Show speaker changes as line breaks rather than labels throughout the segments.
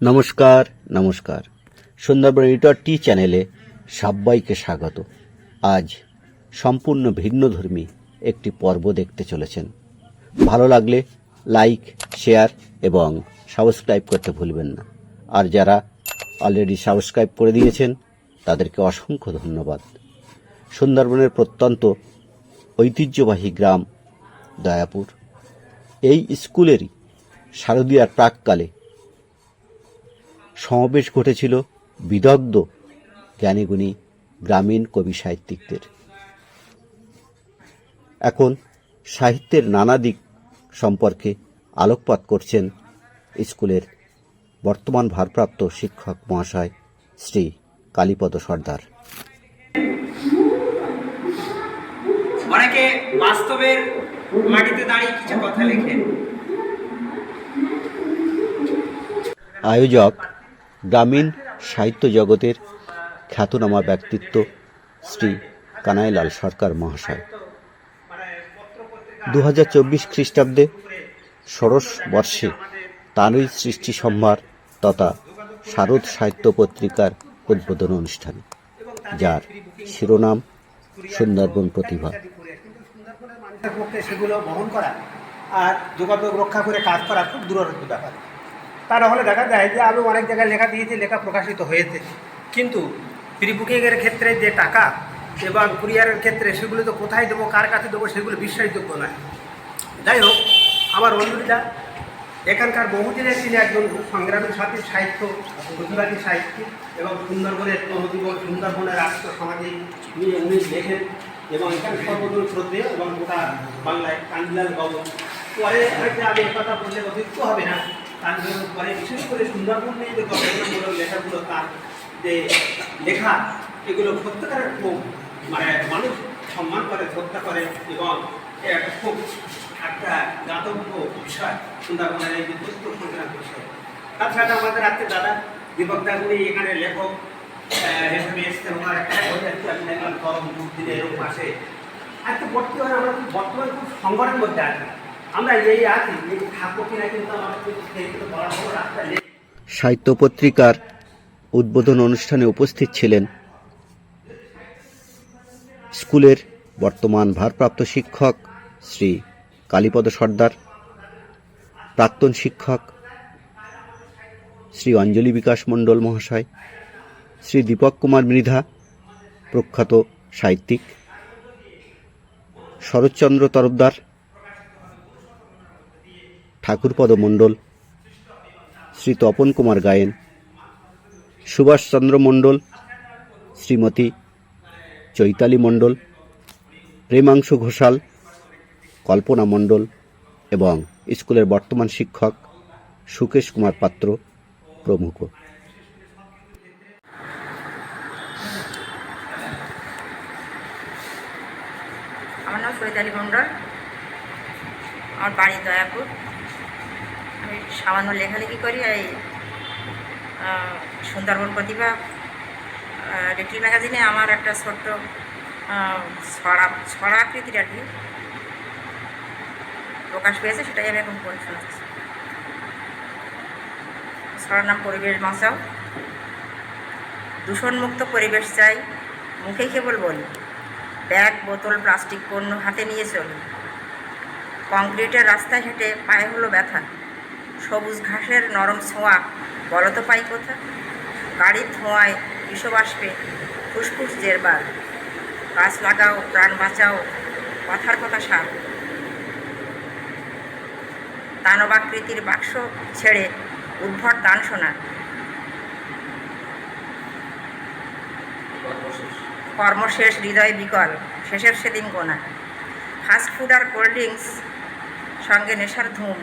নমস্কার নমস্কার। সুন্দরবন এডিটর টি চ্যানেলে সবাইকে স্বাগত। আজ সম্পূর্ণ ভিন্নধর্মী একটি পর্ব দেখতে চলেছেন। ভালো লাগলে লাইক শেয়ার এবং সাবস্ক্রাইব করতে ভুলবেন না। আর যারা অলরেডি সাবস্ক্রাইব করে দিয়েছেন, তাদেরকে অসংখ্য ধন্যবাদ। সুন্দরবনের প্রত্যন্ত ঐতিহ্যবাহী গ্রাম দয়াপুর। এই স্কুলেরই শারদীয়ার প্রাককালে সমাবেশ ঘটেছিল বিদগ্ধ জ্ঞানীগুণী গ্রামীণ কবি সাহিত্যিকদের। এখন সাহিত্যের নানা দিক সম্পর্কে আলোকপাত করছেন স্কুলের বর্তমান ভারপ্রাপ্ত শিক্ষক মহাশয় শ্রী কালীপদ সর্দার।
অনেকে বাস্তবের মাটিতে দাঁড়িয়ে কিছু কথা লেখেন।
আয়োজক গ্রামীণ সাহিত্য জগতের খ্যাতনামা ব্যক্তিত্ব শ্রী কানাইলাল সরকার মহাশয়। দু হাজার চব্বিশ খ্রিস্টাব্দে ষোড়শ বর্ষে তাঁরই সৃষ্টি সম্ভার তথা শারদ সাহিত্য পত্রিকার উদ্বোধন অনুষ্ঠান, যার শিরোনাম সুন্দরবন প্রতিভা।
সেগুলো বহন করা আর যোগাযোগ রক্ষা করে কাজ করা খুব দূরত্ব ব্যাপার। তা নাহলে দেখা যায় যে আমি অনেক জায়গায় লেখা দিয়েছি, লেখা প্রকাশিত হয়েছে। কিন্তু প্রি বুকিংয়ের ক্ষেত্রে যে টাকা এবং কুরিয়ারের ক্ষেত্রে সেগুলো তো কোথায় দেবো, কার কাছে দেবো, সেগুলো বিশ্বাসযোগ্য নয়। যাই হোক, আমার বন্ধুরা, এখানকার বহুদিনের তিনি একজন সংগ্রামী সাথী, সাহিত্য প্রতিবাদী সাহিত্যিক এবং সুন্দরবনের জনজীবন সুন্দরবনের রাষ্ট্র সামাজিক নিয়ে উনি লেখেন এবং এখানে সর্বজন শ্রদ্ধেয় এবং গোটা বাংলায় কান্দিলাল গব পরে আমি একথা বললে অভিজ্ঞ হবে না। কান্দিলাল পরে বিশেষ করে সুন্দরবন নিয়ে যে গবেষণামূলক লেখাগুলো, তার যে লেখা, এগুলো সত্যিকারের খুব মানে মানুষ সম্মান করে শ্রদ্ধা করে এবং একটা খুব একটা গাতব্য বিষয় সুন্দরবনের এই বিধ্বস্ত সংক্রান্ত বিষয়। তাছাড়া আমাদের আজকে দাদা দীপক দাগুড়ি এখানে লেখক হিসেবে এসছেন। ওনার একটা করম যুগ দিনে এরকম আসে। আজকে বর্তমানে আমরা বর্তমানে খুব সংকটের মধ্যে আছি।
সাহিত্য পত্রিকার উদ্বোধন অনুষ্ঠানে উপস্থিত ছিলেন স্কুলের বর্তমান ভারপ্রাপ্ত শিক্ষক শ্রী কালীপদ সর্দার, প্রাক্তন শিক্ষক শ্রী অঞ্জলি বিকাশ মণ্ডল মহাশয়, শ্রী দীপক কুমার মৃধা, প্রখ্যাত সাহিত্যিক, শরৎচন্দ্র তরফদার ঠাকুরপদ মণ্ডল শ্রী তপন কুমার গায়েন সুভাষচন্দ্র মণ্ডল, শ্রীমতী চৈতালি মণ্ডল, প্রেমাংশু ঘোষাল, কল্পনা মণ্ডল এবং স্কুলের বর্তমান শিক্ষক সুকেশ কুমার পাত্র প্রমুখ।
আমার নাম সৈতালি মণ্ডল। আমার বাড়ি দয়াপুর। সামান্য লেখালেখি করি, এই সুন্দরবন প্রতিভা লিটল ম্যাগাজিনে আমার একটা ছোট্ট ছড়া ছড়া আকৃতির আর কি প্রকাশ পেয়েছে, সেটাই আমি এখন পড়ে শোনাচ্ছি। ছড়ার নাম পরিবেশ বাঁচাও। দূষণমুক্ত পরিবেশ চাই, মুখে কেবল বলি। ব্যাগ, বোতল, প্লাস্টিক পণ্য হাতে নিয়ে চলি। কংক্রিটের রাস্তায় হেঁটে পায়ে হলো ব্যথা। সবুজ ঘাসের নরম ছোঁয়া, বলো তো পাই কোথা? গাড়ির ধোঁয়ায় বিষবাষ্পে ফুসফুস জেরবার। গাছ লাগাও, প্রাণ বাঁচাও, কথার কথা সার। দানবাকৃতির বাক্স ছেড়ে উদ্ভট দান শোনা কর্মশেষ, হৃদয় বিকল, শেষের সেদিন গোনা। ফাস্ট ফুড আর কোল্ড ড্রিঙ্কস সঙ্গে নেশার ধুম।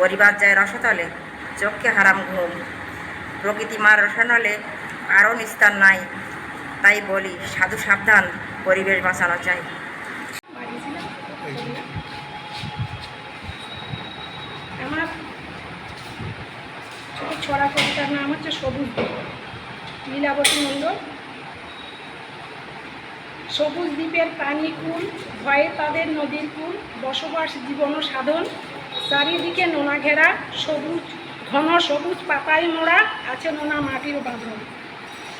পরিবার যায় রসতলে চোখকে হারাম ঘুম। প্রকৃতি মার রসানলে কারও নিস্তার নাই, তাই বলি সাধু সাবধান, পরিবেশ বাঁচানো চাই।
আমার ছড়া কবিতার নাম হচ্ছে সবুজ দ্বীপ। লীলাবতী মণ্ডল সবুজ দ্বীপের প্রাণী কুল ভয়ে তাদের নদীর কুল, বসবাস জীবন সাধন। চারিদিকে নোনা ঘেরা, সবুজ, ঘন সবুজ পাতাই মোড়া আছে নোনা মাটির বাঁধন।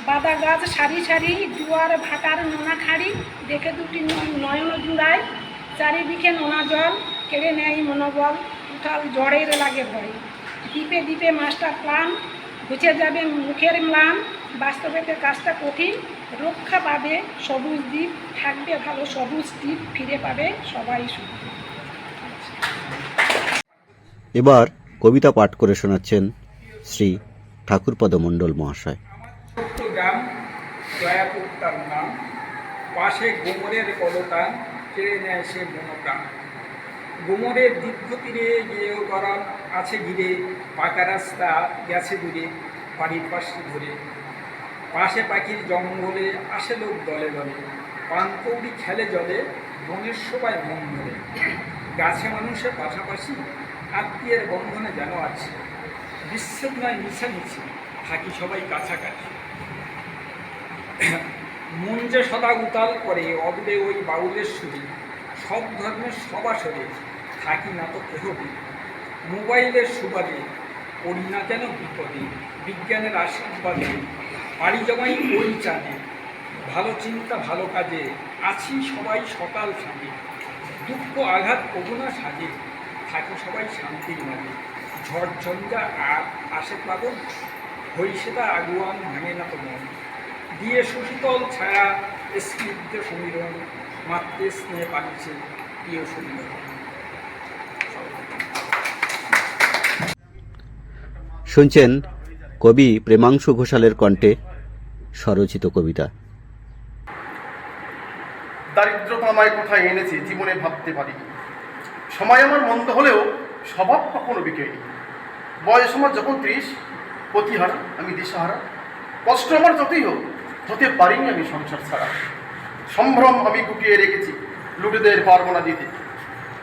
বাদা গাছ সারি সারি, দুয়ার ভাটার নোনা খাড়ি, দেখে দুটি নয়- নয়ন জুড়ায়। চারিদিকে নোনা জল, কেড়ে নেয় মনোবল উঠাল জ্বরের লাগে ভয়। দ্বীপে দ্বীপে মাছটা প্লান ঘুচে যাবে মুখের ম্লান। বাস্তবেতে কাজটা কঠিন, রক্ষা পাবে সবুজ দ্বীপ, থাকবে ভালো সবুজ দ্বীপ, ফিরে পাবে সবাই সুখ।
এবার কবিতা পাঠ করে শোনাচ্ছেন শ্রী ঠাকুরপদ মণ্ডল মহাশয়।
গ্রাম দয়াপুর তার নাম। পাশে গোমরের কলতান কেড়ে নেয় সে মনোপ্রাণ গোমরের দীর্ঘ তীরে গিয়েও গরম আছে ঘিরে পাকা রাস্তা গেছে দূরে, বাড়ির পাশে ধরে। পাশে পাখির জঙ্গলে আসে লোক দলে দলে। পানকৌড়ি খেলে জলে, বনের সবাই মন ধরে গাছে মানুষের পাশাপাশি আত্মীয়ের বন্ধনে যেন আছে। বিচ্ছেদ নয় মিছামিছি থাকি সবাই কাছাকাছি। মন যে সদা উতাল করে অদূরে ওই বাউলের সুরে, সব ধর্মের সবাসরে থাকি না তো কেহবি মোবাইলের সুবাদে পড়ি না যেন বিপদে, বিজ্ঞানের আশীর্বাদে, বাড়ি জমাই ওই চাঁদে। ভালো চিন্তা, ভালো কাজে, আছি সবাই সকাল সাজে। দুঃখ আঘাত করুণা সাজে। থাকি সবাই শান্তির মাঝে। ঝড় ঝঞ্ঝা আর আসে প্লাবন হই সেটা আগুয়ান ভাঙে না তো মন। দিয়ে সুশীতল ছায়া স্নিগ্ধ সমীরণ মাতৃ স্নেহে পাচ্ছে প্রিয় সমীরণ
শুনছেন কবি প্রেমাংশু ঘোষালের কণ্ঠে স্বরচিত কবিতা।
দারিদ্রতা আমায় কোথায় এনেছে জীবনে ভাবতে পারি সময় আমার মন্দ হলেও স্বভাব কখনো বিকেনি বয়স আমার যখন ত্রিশ পতিহারা আমি দিশাহারা। কষ্ট আমার যতই হোক হতে পারিনি আমি সংসার ছাড়া। সম্ভ্রম আমি গুটিয়ে রেখেছি লুটেদের পারব না দিতে।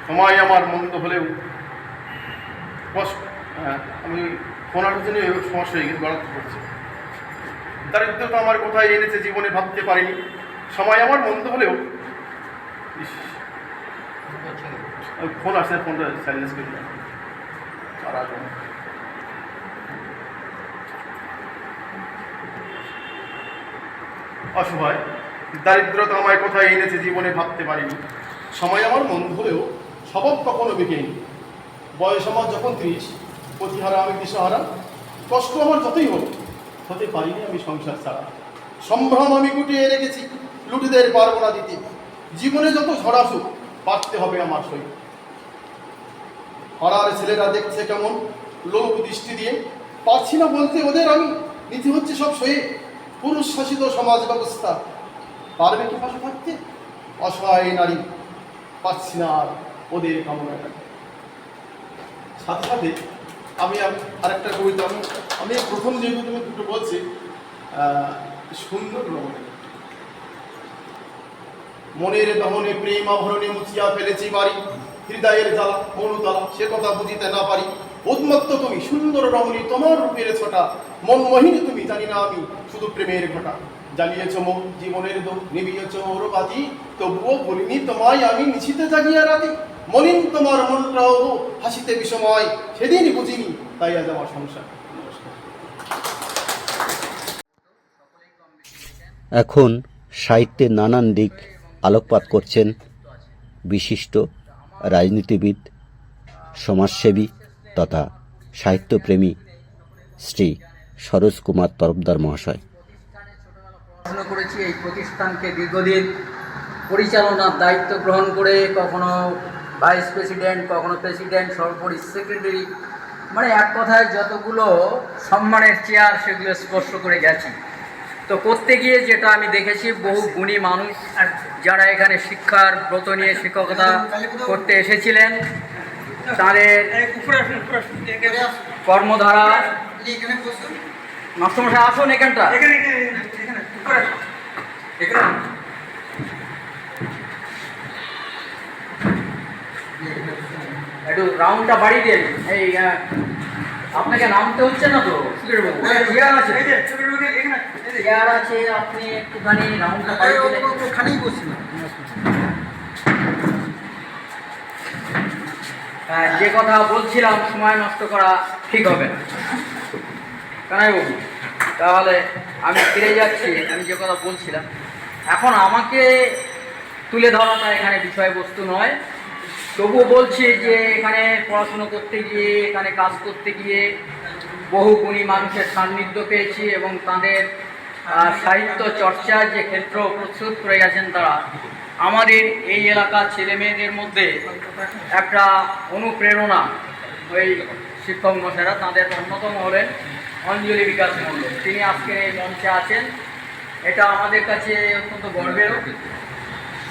সময় আমার মন্দ হলেও কষ্ট হ্যাঁ, আমি ফোনার জন্য সমস্যা হয়ে গেছে গড়াতে পড়ছে। দারিদ্রতা আমার কোথায় এনেছে জীবনে ভাবতে পারিনি। সময় আমার মন্দ হলেও ওই ফোন আসছে ফোনটা সাইলেন্স করে দিলাম। অসহায়, দারিদ্রতা আমায় কোথায় এনেছে জীবনে ভাবতে পারিনি। সময় আমার মন্দ হলেও স্বভাব কখনো বেঁকেনি বয়স আমার যখন ত্রিশ প্রতিহারা আমি দিশাহারা। কষ্ট আমার যতই হোক, হতে পারিনি আমি সংসার ছাড়া। সম্ভ্রম আমি গুটিয়ে রেখেছি, লুটেদের পারব না দিতে। জীবনে যত ঝড় আসুক পারতে হবে আমার সই পাড়ার ছেলেরা দেখছে কেমন লোক দৃষ্টি দিয়ে। পারছি না বলতে ওদের আমি নিতে হচ্ছে সব সয়ে পুরুষ শাসিত সমাজ ব্যবস্থা। পারবে কি পাশে থাকতে? অসহায় নারী। পাচ্ছি না আর ওদের কামনাটা। সাথে সাথে আমি আরেকটা কবিতা আমি প্রথম যে তুমি দুটো বলছি সুন্দর রমণী মনের দহনে প্রেম আভরণে মুছিয়া ফেলেছি বাড়ি। হৃদয়ের জ্বালা মনুতলা সে কথা বুঝিতে না পারি। উন্মত্ত তুমি, সুন্দর রমণী, তোমার রূপের ছোটা। মন মোহিনী তুমি, জানি না আমি, শুধু প্রেমের ঘটা। জ্বালিয়েছ মন, জীবনের দো নিবিয়েছ ওর বাতি তবুও বলিনি তোমায়, আমি নিশিতে জাগিয়া রাতি। মলিন তোমার মনটাও হাসিতে বিষময়, সেদিন বুঝিনি, তাই আজ আমার সংসার।
এখন সাহিত্যের নানান দিক আলোকপাত করছেন বিশিষ্ট রাজনীতিবিদ, সমাজসেবী তথা সাহিত্যপ্রেমী শ্রী সরোজ কুমার তরফদার মহাশয়।
করেছি, এই প্রতিষ্ঠানকে দীর্ঘদিন পরিচালনার দায়িত্ব গ্রহণ করে কখনো ভাইস প্রেসিডেন্ট, কখনো প্রেসিডেন্ট, সর্বোপরি সেক্রেটারি। মানে এক কথায় যতগুলো সম্মানের চেয়ার, সেগুলো স্পর্শ করে গেছি। তো করতে গিয়ে যেটা আমি দেখেছি বহু গুণী মানুষ যারা এখানে শিক্ষার ব্রত নিয়ে শিক্ষকতা করতে এসেছিলেন তাদের কর্মধারা মাস্টারমশাই আসুন এখানটা। এখানে একটু রাউন্ডটা বাড়িয়ে দিন। এই আপনাকে নামতে হচ্ছে না তো? চেয়ার আছে। চেয়ার আছে আপনি একটুখানি রাউন্ডটা ওখানেই আহ, যে কথা বলছিলাম সময় নষ্ট করা ঠিক হবে না। কানাইবাবু তাহলে আমি ফিরে যাচ্ছি আমি যে কথা বলছিলাম। এখন আমাকে তুলে ধরাটা এখানে বিষয়বস্তু নয়। তবুও বলছি যে এখানে পড়াশুনো করতে গিয়ে এখানে কাজ করতে গিয়ে বহু গুণী মানুষের সান্নিধ্য পেয়েছি এবং তাদের সাহিত্য চর্চার যে ক্ষেত্র প্রস্তুত করে গেছেন তারা, আমাদের এই এলাকার ছেলে মেয়েদের মধ্যে একটা অনুপ্রেরণা ওই শিক্ষক মশাইরা, তাঁদের অন্যতম হলেন অঞ্জলি বিকাশ মণ্ডল। তিনি আজকে এই মঞ্চে আছেন। এটা আমাদের কাছে অত্যন্ত গর্বেরও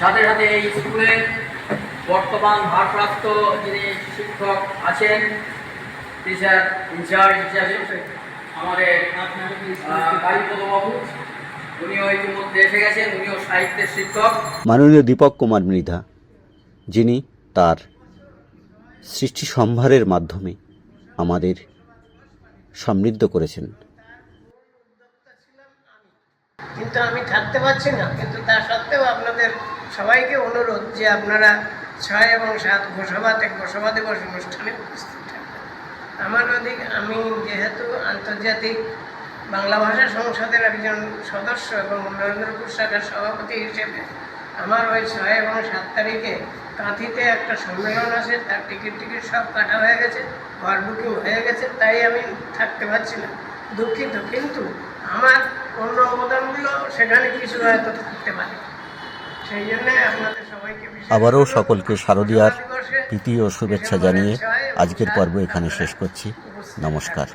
সাথে সাথে এই স্কুলের বর্তমান ভারপ্রাপ্ত যিনি শিক্ষক আছেন, টিচার ইনচার্জ হিসাবে আমাদের কালীপদবাবু উনিও ইতিমধ্যে এসে গেছেন উনিও সাহিত্যের শিক্ষক।
মাননীয় দীপক কুমার মৃধা যিনি তার সৃষ্টি সম্ভারের মাধ্যমে আমাদের সমৃদ্ধ করেছেন।
কিন্তু আমি থাকতে পারছি না কিন্তু তা সত্ত্বেও আপনাদের সবাইকে অনুরোধ যে আপনারা ছয় এবং সাত ঘোষবাতে ঘোষবা দিবস অনুষ্ঠানে উপস্থিত আমার অধিক আমি যেহেতু আন্তর্জাতিক বাংলা ভাষা সংসদের একজন সদস্য এবং নরেন্দ্রপুর শাখার সভাপতি হিসেবে আমার ওই ছয় এবং সাত তারিখে কাঁথিতে একটা সম্মেলন আছে, তার টিকিট টিকিট সব কাটা হয়ে গেছে, ঘর বুকিং হয়ে গেছে, তাই আমি থাকতে পারছি না। দুঃখিত, কিন্তু আমার অন্য অবদানগুলো সেখানে কিছু হয়তো থাকতে পারে সেই জন্য আপনাদের সবাইকে বিশেষ
আবারও সকলকে শারদীয়ার
তৃতীয়
প্রীতি ও শুভেচ্ছা জানিয়ে আজকের পর্ব এখানে শেষ করছি। নমস্কার।